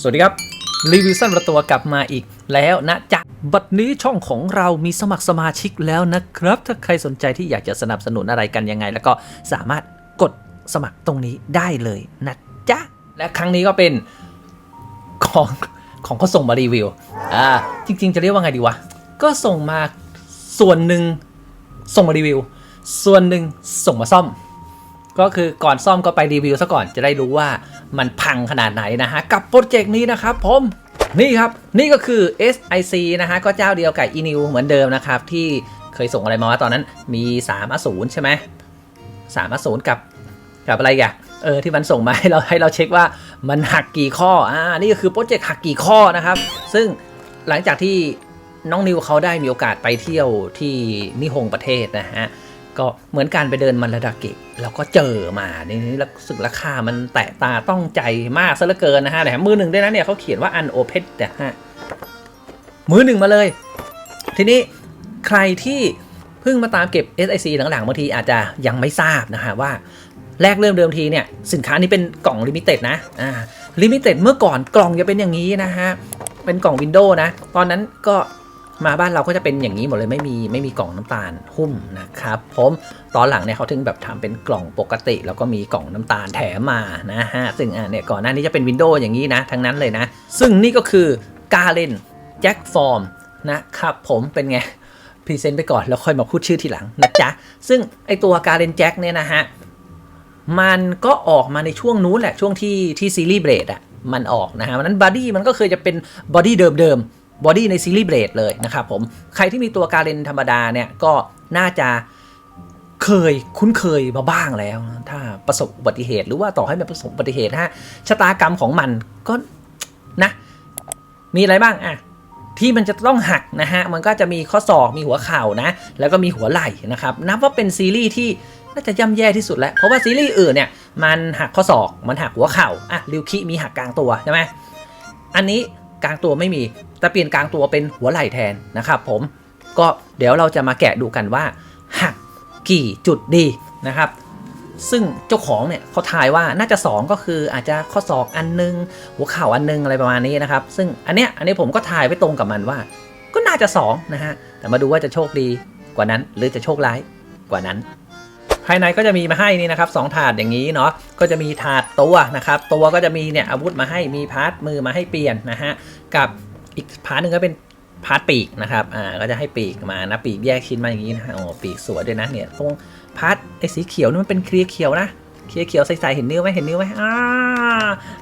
สวัสดีครับรีวิวสั้นประตัวกลับมาอีกแล้วนะจ๊ะบัดนี้ช่องของเรามีสมัครสมาชิกแล้วนะครับ ถ้าใครสนใจที่อยากจะสนับสนุนอะไรกันยังไง แล้วก็สามารถกดสมัครตรงนี้ได้เลยนะจ๊ะและครั้งนี้ก็เป็นของของเขาส่งมารีวิวอ่าจริง ๆ จะเรียกว่าไงดีวะก็ส่งมาส่วนหนึ่งส่งมารีวิว ส่วนหนึ่งส่งมาซ่อม ก็คือก่อนซ่อมก็ไปรีวิวซะก่อนจะได้รู้ว่ามันพังขนาดไหนนะฮะ กับโปรเจกต์นี้นะครับผมนี่ครับ นี่ก็คือ SIC นะฮะ ก็เจ้าเดียวกับ e n e w เหมือนเดิมนะครับ ที่เคยส่งอะไรมาว่าตอนนั้นมี3อสูรใช่ไหม3อสูรกับกับอะไรอะเออที่มันส่งมาให้เราให้เราเช็คว่ามันหักกี่ข้ออ่านี่ก็คือโปรเจกต์หักกี่ข้อนะครับ ซึ่งหลังจากที่น้องนิวเขาได้มีโอกาสไปเที่ยวที่นิฮงประเทศนะฮะ ก็เหมือนการไปเดินมันระดาเกะเราก็เจอมาในนี้รู้สึกราคามันแตะตาต้องใจมากซะเหลือเกินนะฮะแถมมือหนึ่งด้วยนะเนี่ยเขาเขียนว่า unopen นะฮะมือหนึ่งมาเลย ทีนี้ใครที่เพิ่งมาตามเก็บ SIC หลังๆบางทีอาจจะยังไม่ทราบนะฮะว่าแรกเริ่มเดิมทีเนี่ย สินค้านี้เป็นกล่องลิมิเต็ดนะอ่าลิมิเต็ดเมื่อก่อนกล่องจะเป็นอย่างนี้นะฮะ เป็นกล่องวินโดว์นะ ตอนนั้นก็ มาบ้านเราก็จะเป็นอย่างนี้หมดเลยไม่มีไม่มีกล่องน้ำตาลหุ้มนะครับผมตอนหลังเนี่ยเขาถึงแบบทำเป็นกล่องปกติ แล้วก็มีกล่องน้ำตาลแถมมานะฮะซึ่งอ่าเนี่ยก่อนหน้านี้จะเป็นวินโดว์อย่างนี้นะทั้งนั้นเลยนะ ซึ่งนี่ก็คือกาเลนแจ็คฟอร์มนะครับผมเป็นไงพรีเซนต์ไปก่อนแล้วค่อยมาพูดชื่อทีหลังนะจ๊ะ ซึ่งไอตัวกาเลนแจ็คเนี่ยนะฮะ มันก็ออกมาในช่วงนู้นแหละช่วงที่ที่ซีรีส์เบรดอะมันออกนะฮะวันนั้นบอดี้มันก็เคยจะเป็นบอดี้เดิมๆ บอดี้ในซีรีส์เบรดเลยนะครับผมใครที่มีตัวการเลนธรรมดาเนี่ยก็น่าจะเคยคุ้นเคยมาบ้างแล้ว ถ้าประสบอุบัติเหตุหรือว่าต่อให้ไม่ประสบอุบัติเหตุฮะชะตากรรมของมันก็นะ มีอะไรบ้างอะที่มันจะต้องหักนะฮะ มันก็จะมีข้อศอก มีหัวเข่านะ แล้วก็มีหัวไหล่นะครับ นับว่าเป็นซีรีส์ที่น่าจะย่ำแย่ที่สุดแล้ว เพราะว่าซีรีส์อื่นเนี่ย มันหักข้อศอก มันหักหัวเข่า อะ ริวคิมีหักกลางตัวใช่ไหมอันนี้ กลางตัวไม่มี แต่เปลี่ยนกลางตัวเป็นหัวไหล่แทนนะครับผมก็เดี๋ยวเราจะมาแกะดูกันว่าหักกี่จุดดีนะครับ ซึ่งเจ้าของเนี่ยเขาทายว่าน่าจะ 2 ก็คืออาจจะข้อศอกอันนึง หัวเข่าอันนึงอะไรประมาณนี้นะครับ ซึ่งอันเนี้ยอันนี้ผมก็ทายไปตรงกับมันว่า ก็น่าจะ2นะฮะแต่มาดูว่าจะโชคดีกว่านั้น หรือจะโชคร้ายกว่านั้น ภายในก็จะมีมาให้นี่นะครับสองถาดอย่างนี้เนาะก็จะมีถาดตัวนะครับ ตัวก็จะมีเนี่ยอาวุธมาให้มีพาร์ทมือมาให้เปลี่ยนนะฮะกับอีกพาร์ทหนึ่งก็เป็นพาร์ทปีกนะครับอ่าก็จะให้ปีกมานะปีกแยกชิ้นมาอย่างนี้นะฮะโอ้ปีกสวยด้วยนะเนี่ยตรงพาร์ทไอ้สีเขียวนี่มันเป็นเคลียร์เขียวนะเคลียร์เขียวใสๆเห็นนิ้วไหมเห็นนิ้วไหมอ่า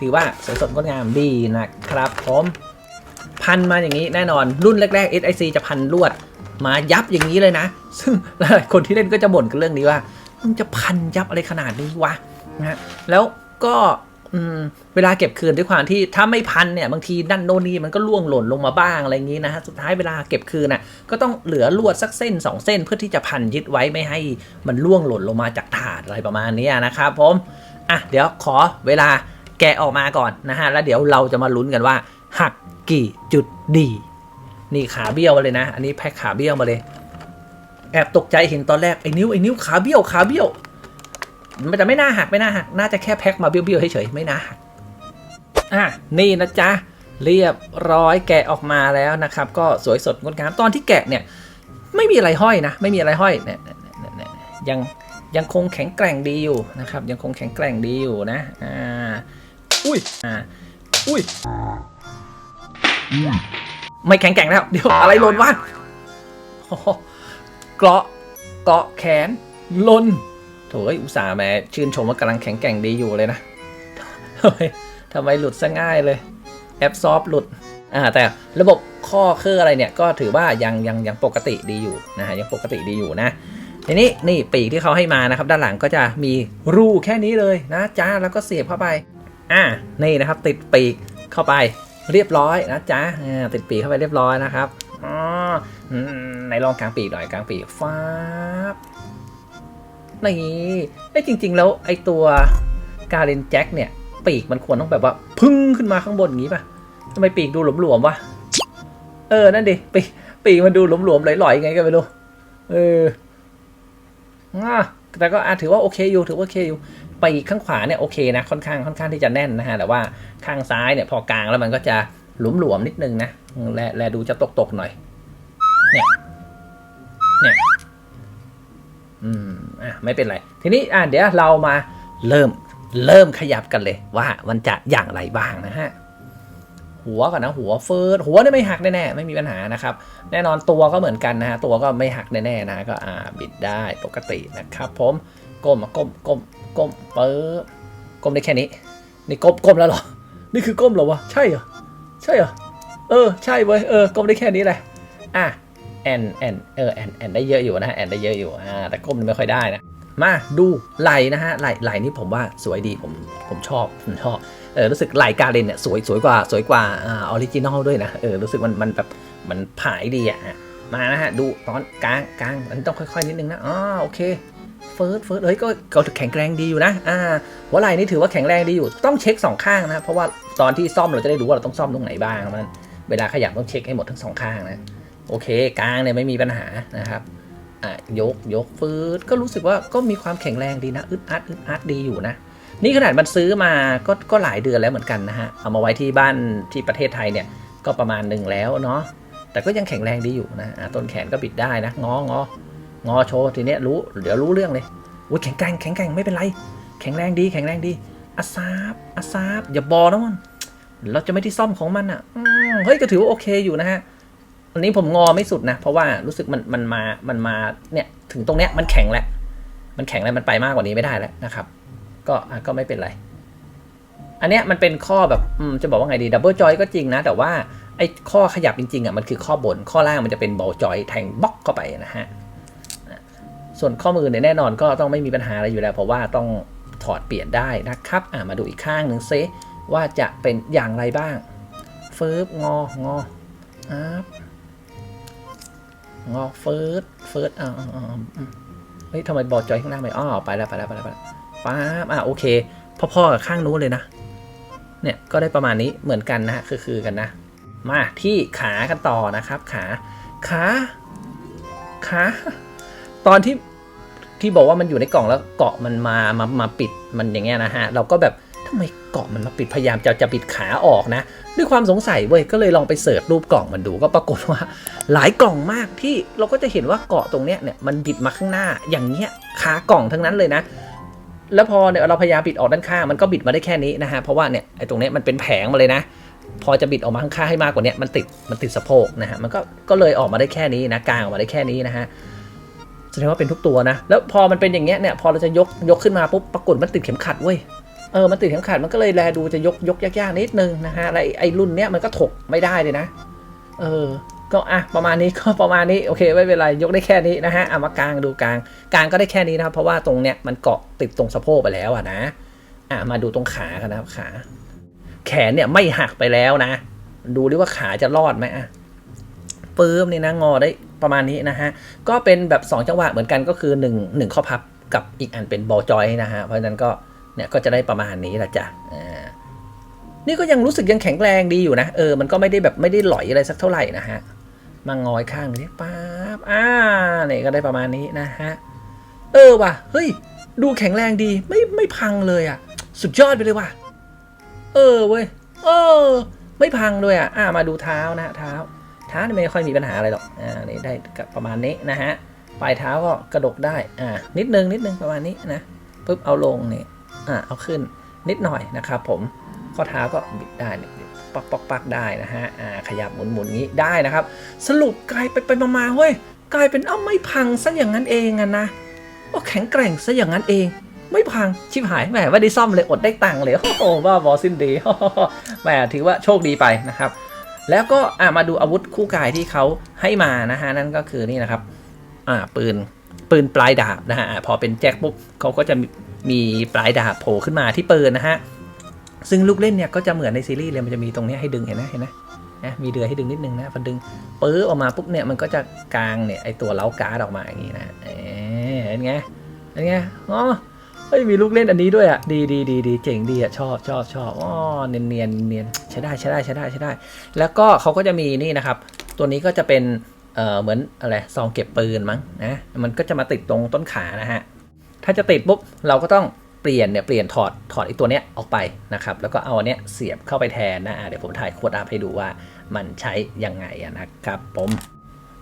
ถือว่าสวยสดงดงามดีนะครับผมพันมาอย่างนี้แน่นอนรุ่นแรกๆ SIC จะพันลวดมายับอย่างนี้เลยนะ ซึ่งหลายคนที่เล่นก็จะบ่นกันเรื่องนี้ว่า มึงจะพันยับอะไรขนาดนี้วะนะแล้วก็เวลาเก็บคืนด้วยความที่ถ้าไม่พันเนี่ยบางทีนั่นโน่นนี่มันก็ล่วงหล่นลงมาบ้างอะไรอย่างนี้นะฮะสุดท้ายเวลาเก็บคืนน่ะก็ต้องเหลือลวดสักเส้น 2 เส้นเพื่อที่จะพันยึดไว้ไม่ให้มันล่วงหล่นลงมาจากถาดอะไรประมาณนี้นะครับผมอะเดี๋ยวขอเวลาแกะออกมาก่อนนะฮะแล้วเดี๋ยวเราจะมาลุ้นกันว่า หักกี่จุดดี นี่ขาเบี้ยวมาเลยนะ อันนี้แพ็คขาเบี้ยวมาเลย แอบตกใจเห็นตอนแรกไอ้นิ้วไอ้นิ้วขาเบี้ยวขาเบี้ยว มันจะไม่น่าหักไม่น่าหักน่าจะแค่แพ็คมาเบี้ยวๆเฉยๆไม่น่าหักอะนี่นะจ๊ะเรียบร้อยแกะออกมาแล้วนะครับ ก็สวยสดงดงามตอนที่แกะเนี่ย ไม่มีอะไรห้อยนะ ไม่มีอะไรห้อยเนี่ยยังยังคงแข็งแกร่งดีอยู่นะครับ ยังคงแข็งแกร่งดีอยู่นะอ่าอุ้ยอ่าอุ้ยไม่แข็งแกร่งแล้ว เดี๋ยวอะไรหล่นวะ เกาะเกาะแขนลนโถยอุตส่าห์แหมชื่นชมว่ากำลังแข็งแกร่งดีอยู่เลยนะทำไมทำไมหลุดซะง่ายเลยแอปซอฟหลุดอ่าแต่ระบบข้อเครืออะไรเนี่ยก็ถือว่ายังยังยังปกติดีอยู่นะฮะยังปกติดีอยู่นะทีนี้นี่ปีกที่เขาให้มานะครับด้านหลังก็จะมีรูแค่นี้เลยนะจ้าแล้วก็เสียบเข้าไปอ่านี่นะครับติดปีกเข้าไปเรียบร้อยนะจ๊ะอ่าติดปีกเข้าไปเรียบร้อยนะครับ อ๋อไหนลองกลางปีกหน่อยกลางปีกฟ้าบนี่ไอ้จริง ๆ แล้วไอ้ตัวกาเลนแจ็คเนี่ย ปีกมันควรต้องแบบว่า พึ่งขึ้นมาข้างบนอย่างนี้ป่ะทำไมปีกดูหลวมๆวะเออ นั่นดิปีกปีกมันดูหลวมๆลอยๆไงก็ไม่รู้เอออะแต่ก็อะถือว่าโอเคอยู่ถือว่าโอเคอยู่ไปีกข้างขวาเนี่ยโอเคนะค่อนข้างค่อนข้างที่จะแน่นนะฮะแต่ว่าข้างซ้ายเนี่ยพอกลางแล้วมันก็จะหลวมๆนิดนึงนะ แลแลดูจะตกๆหน่อย เนี่ย เนี่ย อืม อะ ไม่เป็นไร ทีนี้ อะ เดี๋ยวเรามาเริ่ม เริ่มขยับกันเลยว่ามันจะอย่างไรบ้างนะฮะ หัวก่อนนะ หัวเฟิร์สหัวเนี่ยไม่หักแน่ๆ ไม่มีปัญหานะครับ แน่นอนตัวก็เหมือนกันนะฮะ ตัวก็ไม่หักแน่ๆนะ ก็อ่า บิดได้ปกตินะครับ ผม ก้มก้ม ก้ม ก้มเปิบก้มได้แค่นี้ นี่ก้มก้มแล้วเหรอ นี่คือก้มเหรอวะ ใช่เหรอ ใช่เหรอ เออ ใช่เว้ย เออ ก้มได้แค่นี้แหละ อะ แอนแอนเออ แอนแอนได้เยอะอยู่นะฮะแอนได้เยอะอยู่ อ่า แต่ก้มไม่ค่อยได้นะ มาดูไหลนะฮะ ไหลไหลนี่ผมว่าสวยดี ผม ผมชอบ ผมชอบ เออ รู้สึกไหลกาเรนเนี่ยสวย สวยกว่า สวยกว่า อ่า ออริจินอลด้วยนะ เออ รู้สึกมัน มันแบบ มันผายดีอะ มานะฮะ ดูตอนกลางกลางอันนี้ต้องค่อยๆนิดนึงนะ อ๋อ โอเคเฟิร์สเฟิร์สเฮ้ยก็ก็แข็งแรงดีอยู่นะ อ่า หัวไหล่นี่ถือว่าแข็งแรงดีอยู่ ต้องเช็คสองข้างนะ เพราะว่าตอนที่ซ่อมเราจะได้รู้ว่าเราต้องซ่อมตรงไหนบ้างมัน เวลาขยับต้องเช็คให้หมดทั้งสองข้างนะโอเคกลางเนี่ยไม่มีปัญหานะครับอะยกยกฟืดก็รู้สึกว่าก็มีความแข็งแรงดีนะอึดอัดอึดอัดดีอยู่นะ นี่ขนาดมันซื้อมาก็ก็หลายเดือนแล้วเหมือนกันนะฮะเอามาไว้ที่บ้านที่ประเทศไทยเนี่ยก็ประมาณหนึ่งแล้วเนาะแต่ก็ยังแข็งแรงดีอยู่นะอะต้นแขนก็บิดได้นะงององอโชว์ทีเนี้ยรู้เดี๋ยวรู้เรื่องเลยอุ้ยแข็งแกร่งแข็งแกร่งไม่เป็นไร แข็งแรงดีแข็งแรงดีอาซาบอาซาบอย่าบอนะมันเราจะไม่ที่ซ่อมของมันอะ เฮ้ยก็ถือว่าโอเคอยู่นะฮะอันนี้ผมงอไม่สุดนะ เพราะว่ารู้สึกมันมันมามันมาเนี่ยถึงตรงเนี้ยมันแข็งแล้วมันแข็งแล้วมันไปมากกว่านี้ไม่ได้แล้วนะครับ ก็ก็ไม่เป็นไร อันเนี้ยมันเป็นข้อแบบจะบอกว่าไงดีดับเบิลจอยก็จริงนะ แต่ว่าไอ้ข้อขยับจริงๆอะมันคือข้อบน ข้อล่างมันจะเป็นบอลจอยแทงบล็อกเข้าไปนะฮะส่วนข้อมือเนี่ยแน่นอนก็ต้องไม่มีปัญหาอะไรอยู่แล้ว เพราะว่าต้องถอดเปลี่ยนได้นะครับ อะมาดูอีกข้างหนึ่งเซว่าจะเป็นอย่างไรบ้าง ฟิร์บงอ งออัพงอเฟิร์สเฟิร์สอ่าอ่าอ่าอืมเฮ้ยทำไมบอดจอยข้างล่างไปอ้อไปแล้วไปแล้วไปแล้วไปแล้วป๊าบอะโอเคพ่อๆกับข้างนู้นเลยนะ เนี่ยก็ได้ประมาณนี้เหมือนกันนะคือคือกันนะ มาที่ขากันต่อนะครับ ขา ขา ขา ตอนที่ที่บอกว่ามันอยู่ในกล่องแล้วเกาะมันมามามาปิดมันอย่างเงี้ยนะฮะ เราก็แบบ ทำไมเกาะมันมาปิดพยายามจะจะปิดขาออกนะ ด้วยความสงสัยเว้ยก็เลยลองไปเสิร์ชรูปกล่องมันดูก็ปรากฏว่า หลายกล่องมากที่เราก็จะเห็นว่าเกาะตรงเนี้ยเนี่ยมันบิดมาข้างหน้าอย่างเงี้ยขากล่องทั้งนั้นเลยนะ แล้วพอเนี่ยเราพยายามบิดออกด้านข้างมันก็บิดมาได้แค่นี้นะฮะเพราะว่าเนี่ยไอ้ตรงเนี้ยมันเป็นแผงมาเลยนะ พอจะบิดออกมาข้างๆให้มากกว่านี้มันติดมันติดสะโพกนะฮะมันก็ก็เลยออกมาได้แค่นี้นะกลางออกมาได้แค่นี้นะฮะแสดงว่าเป็นทุกตัวนะ แล้วพอมันเป็นอย่างเงี้ยเนี่ยพอเราจะยกยกขึ้นมาปุ๊บปรากฏมันติดเข็มขัดเว้ย เออมันติดเข็มขัดมันก็เลยแลดูจะยกยกยากๆนิดนึงนะฮะแล้วไอ้ไอ้รุ่นเนี้ยมันก็ถกไม่ได้เลยนะ เออก็อะประมาณนี้ก็ประมาณนี้โอเคไม่เป็นไรยกได้แค่นี้นะฮะเอามากลางดูกลางกลางก็ได้แค่นี้นะครับเพราะว่าตรงเนี้ยมันเกาะติดตรงสะโพกไปแล้วอะนะอะมาดูตรงขากันนะครับขา แขนเนี่ยไม่หักไปแล้วนะ ดูดิว่าขาจะรอดไหมอะปื้มนี่นะงอได้ประมาณนี้นะฮะก็เป็นแบบ 2 จังหวะเหมือนกันก็คือ1 1ข้อพับกับอีกอันเป็นบอลจอยนะฮะเพราะฉะนั้นก็ เนี่ยก็จะได้ประมาณนี้ละจ้ะอ่านี่ก็ยังรู้สึกยังแข็งแรงดีอยู่นะเออมันก็ไม่ได้แบบไม่ได้หลอยอะไรสักเท่าไหร่นะฮะมางอยข้างนี้ป๊าบอ่าเนี่ยก็ได้ประมาณนี้นะฮะเออว่ะเฮ้ยดูแข็งแรงดีไม่ไม่พังเลยอะ สุดยอดไปเลยว่ะเออเว้ยเออ ไม่พังเลยอะอ่ามาดูเท้านะเท้าเท้านี่ไม่ค่อยมีปัญหาอะไรหรอกอ่านี่ได้ประมาณนี้นะฮะปลายเท้าก็กระดกได้อ่านิดนึงนิดนึงประมาณนี้นะปุ๊บเอาลงเนี่ อ่าเอาขึ้นนิดหน่อยนะครับผมข้อเท้าก็บิดได้ปักปักปักได้นะฮะอ่าขยับหมุนหมุนงี้ได้นะครับ สรุปกลายไปไปมามาเว้ยกลายเป็นเอ้าไม่พังซะอย่างนั้นเองอะนะโอ้แข็งแกร่งซะอย่างนั้นเองไม่พังชิบหายแหมไม่ได้ซ่อมเลยอดได้ตังค์เลยโอ้โหบ้าบอสิ้นดีแหมถือว่าโชคดีไปนะครับ แล้วก็อ่ามาดูอาวุธคู่กายที่เขาให้มานะฮะนั่นก็คือนี่นะครับอ่าปืนปืนปลายดาบนะฮะพอเป็นแจ็คปุ๊บเขาก็จะ มีปลายดาบโผล่ขึ้นมาที่ปืนนะฮะ ซึ่งลูกเล่นเนี่ยก็จะเหมือนในซีรีส์เลยมันจะมีตรงนี้ให้ดึงเห็นไหมเห็นไหมนะมีเดือยให้ดึงนิดนึงนะพอดึงปื้อออกมาปุ๊บเนี่ยมันก็จะกลางเนี่ยไอตัวเล้าการ์ดออกมาอย่างนี้นะเอ๊ะเห็นไงเห็นไงอ๋อเฮ้ยมีลูกเล่นอันนี้ด้วยอะดีดีดีดีเจ๋งดีอะชอบชอบชอบอ๋อเนียนเนียนเนียนใช้ได้ใช้ได้ใช้ได้ใช้ได้ แล้วก็เขาก็จะมีนี่นะครับ ตัวนี้ก็จะเป็นเอ่อเหมือนอะไรซองเก็บปืนมั้งนะมันก็จะมาติดตรงต้นขานะฮะ ถ้าจะติดปุ๊บเราก็ต้องปปลี่ยนเนี่ยเปลี่ยนถอดถอดไอ้ตัวเนี้ยออกไปนะครับแล้วก็เอาอันเนี้ยเสียบเข้าไปแทนนะเดี๋ยวผมถ่ายโค้ดอัพให้ดูว่ามันใช้ยังไงอะนะครับผม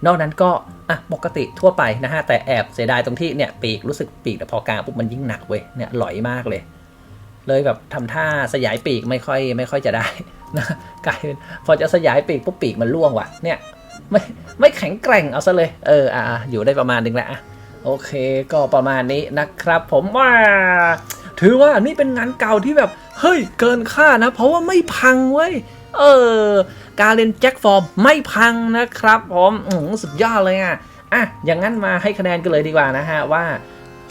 นอกนั้นก็อะปกติทั่วไปนะฮะแต่แอบเสียดายตรงที่เนี่ยปีกรู้สึกปีกแต่พอกลางปุ๊บมันยิ่งหนักเว้ยเนี่ยหลอยมากเลย เลยแบบทำท่าสยายปีกไม่ค่อยไม่ค่อยจะได้นะกลายเป็นพอจะสยายปีกปุ๊บปีกมันร่วงว่ะเนี่ยไม่ไม่แข็งแกร่งเอาซะเลยเอออะอะอยู่ได้ประมาณนึงแหละอะ โอเคก็ประมาณนี้นะครับ ผมว่า ถือว่านี่เป็นงานเก่าที่แบบ เฮ้ย เกินคาดนะ เพราะว่าไม่พังเว้ยเออ การเล่นแจ็คฟอร์มไม่พังนะครับ ผมสุดยอดเลยอะอะอย่างนั้นมาให้คะแนนกันเลยดีกว่านะฮะว่า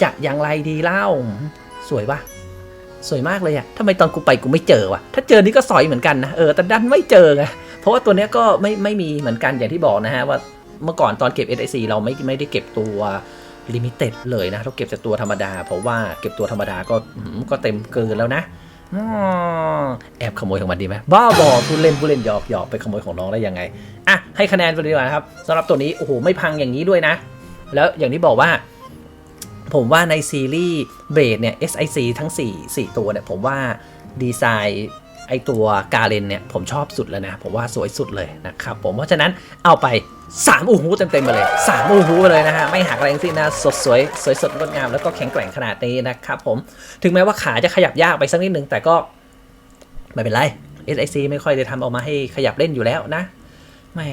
จะอย่างไรดีเล่า สวยปะสวยมากเลยอะทำไมตอนกูไปกูไม่เจอวะ ถ้าเจอนี่ก็สอยเหมือนกันนะ เออ แต่ดันไม่เจอไงเพราะว่าตัวเนี้ยก็ไม่ไม่มีเหมือนกันอย่างที่บอกนะฮะว่าเมื่อก่อนตอนเก็บ SIC เราไม่ไม่ได้เก็บตัว ลิมิเต็ดเลยนะเราเก็บแต่ตัวธรรมดา เพราะว่าเก็บตัวธรรมดาก็อื้อหือก็เต็มเกินแล้วนะอ๋อแอบขโมยของมันดีไหมบ้าบอผู้เล่นผู้เล่นหยอกหยอกไปขโมยของน้องได้ยังไงอะให้คะแนนไปเลยดีกว่านะครับสำหรับตัวนี้โอ้โหไม่พังอย่างนี้ด้วยนะ แล้วอย่างที่บอกว่า ผมว่าในซีรีส์เบรดเนี่ย SIC ทั้ง 4 4 ตัวเนี่ยผมว่าดีไซน์ ไอตัวกาเลนเนี่ย ผมชอบสุดแล้วนะ ผมว่าสวยสุดเลยนะครับผมเพราะฉะนั้นเอาไป 3 อูฮูเต็มๆไปเลย 3 อูฮูไปเลยนะฮะ ไม่หักอะไรงสิ้นนะ สดสวยสวยสดงดงามแล้วก็แข็งแกร่งขนาดนี้นะครับผมถึงแม้ว่าขาจะขยับยากไปสักนิดนึง แต่ก็ไม่เป็นไร SIC ไม่ค่อยได้ทำออกมาให้ขยับเล่นอยู่แล้วนะแม่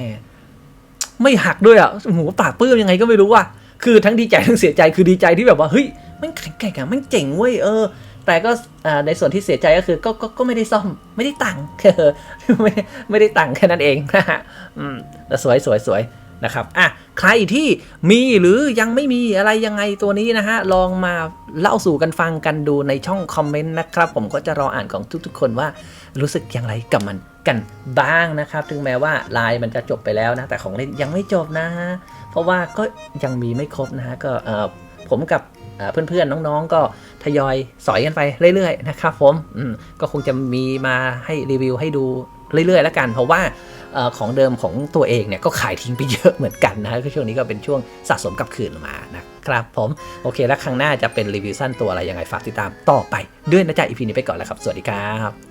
ไม่หักด้วยอะโอ้โหปากปื้มยังไงก็ไม่รู้ว่ะคือทั้งดีใจทั้งเสียใจคือดีใจที่แบบว่าเฮ้ยมันแข็งแกร่งอะมันเจ๋งเว้ยเออ แต่ก็ในส่วนที่เสียใจก็คือก็ก็ก็ไม่ได้ซ่อมไม่ได้ตังค์เออไม่ไม่ได้ตังค์แค่นั้นเองนะฮะอืมแต่สวยสวยสวยนะครับอะใครที่มีหรือยังไม่มีอะไรยังไงตัวนี้นะฮะ ลองมาเล่าสู่กันฟังกันดูในช่องคอมเมนต์นะครับ ผมก็จะรออ่านของทุกๆ คนว่ารู้สึกอย่างไรกับมันกันบ้างนะครับ ถึงแม้ว่าไลน์มันจะจบไปแล้วนะ แต่ของเล่นยังไม่จบนะ เพราะว่าก็ยังมีไม่ครบนะฮะก็เออผมกับเอ่อเพื่อนๆน้องๆก็ ทยอยสอยกันไปเรื่อยๆนะครับผมก็คงจะมีมาให้รีวิวให้ดูเรื่อยๆ แล้วกัน เพราะว่าออของเดิมของตัวเองเนี่ยก็ขายทิ้งไปเยอะเหมือนกันนะฮะก็ช่วงนี้ก็เป็นช่วงสะสมกับคืนมานะครับผมโอเคแล้วครั้งหน้าจะเป็นรีวิวสั้นตัวอะไรยังไงฝากติดตามต่อไปด้วยนะจ๊ะอีพีนี้ไปก่อนแล้วครับ สวัสดีครับ